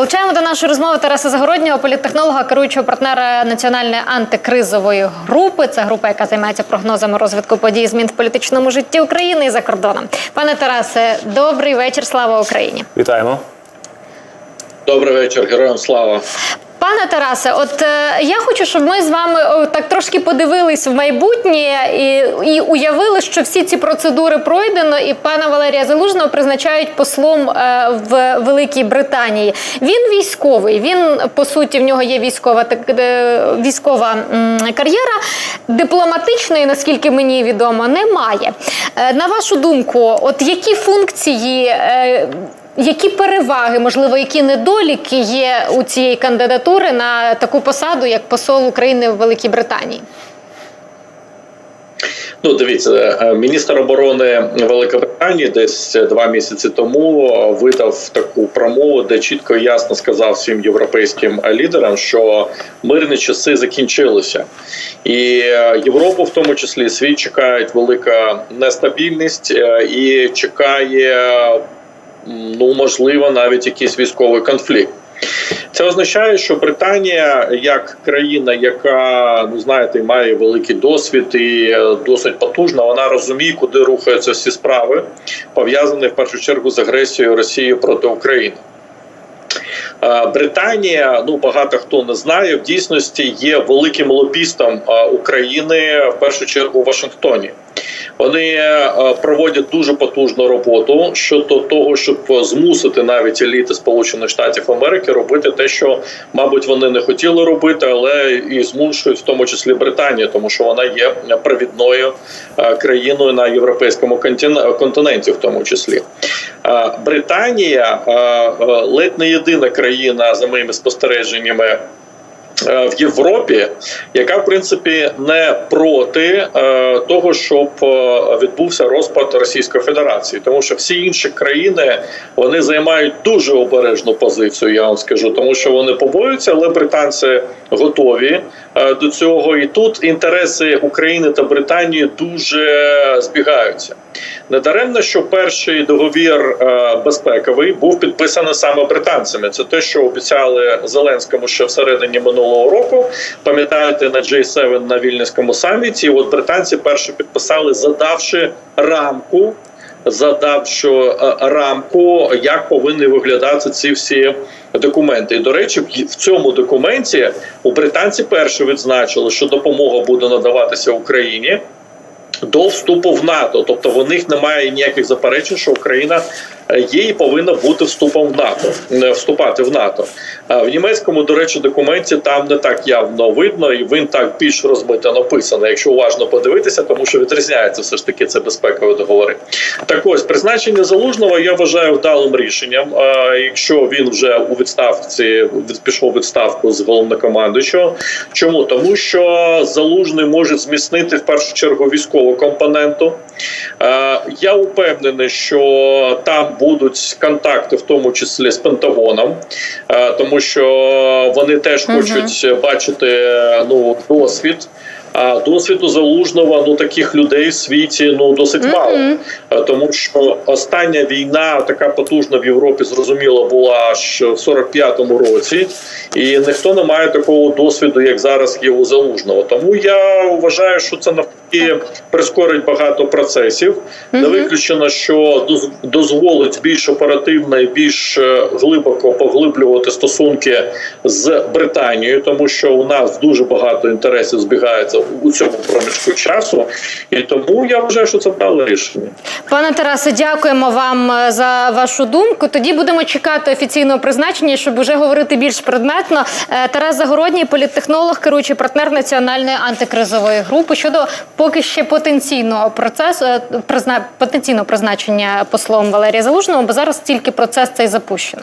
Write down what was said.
Долучаємо до нашої розмови Тараса Загороднього, політтехнолога, керуючого партнера національної антикризової групи. Це група, яка займається прогнозами розвитку подій змін в політичному житті України і за кордоном. Пане Тарасе, добрий вечір. Слава Україні. Вітаємо. Добрий вечір, героям слава. Пане Тарасе, от е, я хочу, щоб ми з вами о, так трошки подивились в майбутнє і, і уявили, що всі ці процедури пройдено, і пана Валерія Залужного призначають послом е, в Великій Британії. Він військовий. Він по суті в нього є військова так, е, військова м, кар'єра. Дипломатичної, наскільки мені відомо, немає. Е, на вашу думку, от які функції? Е, які переваги, можливо, які недоліки є у цієї кандидатури на таку посаду, як посол України в Великій Британії? Ну, дивіться, е, міністр оборони Великобританії десь два місяці тому видав таку промову, де чітко і ясно сказав всім європейським лідерам, що мирні часи закінчилися, і е, Європу, в тому числі світ, чекають велика нестабільність е, і чекає, ну можливо, навіть якийсь військовий конфлікт. Це означає, що Британія, як країна, яка ну знаєте, має великий досвід і е, досить потужна, вона розуміє, куди рухаються всі справи, пов'язані в першу чергу з агресією Росії проти України. Е, Британія, ну багато хто не знає, в дійсності є великим лобістом е, України в першу чергу у Вашингтоні. Вони е, проводять дуже потужну роботу щодо того, щоб змусити навіть еліти Сполучених Штатів Америки робити те, що, мабуть, вони не хотіли робити, але і змушують в тому числі Британію, тому що вона є провідною країною на європейському континенті, в тому числі. Е, Британія е, е, ледь не єдина країна за моїми спостереженнями. Е, В Європі, яка в принципі не проти е, того, щоб е, відбувся розпад Російської Федерації, тому що всі інші країни вони займають дуже обережну позицію. Я вам скажу, тому що вони побоюються, але британці готові до цього. І тут інтереси України та Британії дуже збігаються. Недаремно, що перший договір безпековий був підписаний саме британцями. Це те, що обіцяли Зеленському ще всередині минулого року. Пам'ятаєте, на J7 на Вільнюському саміті. От британці перше підписали, задавши рамку. Задавши е, рамку, як повинні виглядати ці всі документи. І до речі, в- цьому документі у британці перше відзначили, що допомога буде надаватися Україні до вступу в НАТО. Тобто в них немає ніяких заперечень, що Україна є і повинна бути вступом в НАТО, не вступати в НАТО. А в німецькому, до речі, документі там не так явно видно, і він так більш розмито написано, якщо уважно подивитися, тому що відрізняється все ж таки це безпекові договори. Так ось призначення залужного я вважаю вдалим рішенням. Якщо він вже у відставці від- пішов відставку з головнокомандуючого. Чому тому, що залужний може зміцнити в першу чергу військову компоненту. Е, Я упевнений, що там будуть контакти, в тому числі з Пентагоном, е, тому що вони теж хочуть бачити ну досвід. А досвіду залужного ну таких людей в світі ну досить мало, Е, тому що остання війна така потужна в Європі, зрозуміло, була аж в 45-му році, і ніхто не має такого досвіду, як зараз є у залужного. Тому я вважаю, що це навпаки прискорить багато процесів. Не виключено, що доз- дозволить більш оперативно і більш е, глибоко поглиблювати стосунки з Британією, тому що у нас дуже багато інтересів збігається у цьому проміжку часу, і тому я вважаю, що це вдале рішення. Пане Тарасе, дякуємо вам е, за вашу думку. Тоді будемо чекати офіційного призначення, щоб уже говорити більш предметно. Е, Тарас Загородній, політтехнолог, керуючий партнер національної антикризової групи щодо поки ще потенційного процесу е, призна- потенційного призначення послом Валерія Залужного, бо зараз тільки процес цей запущено.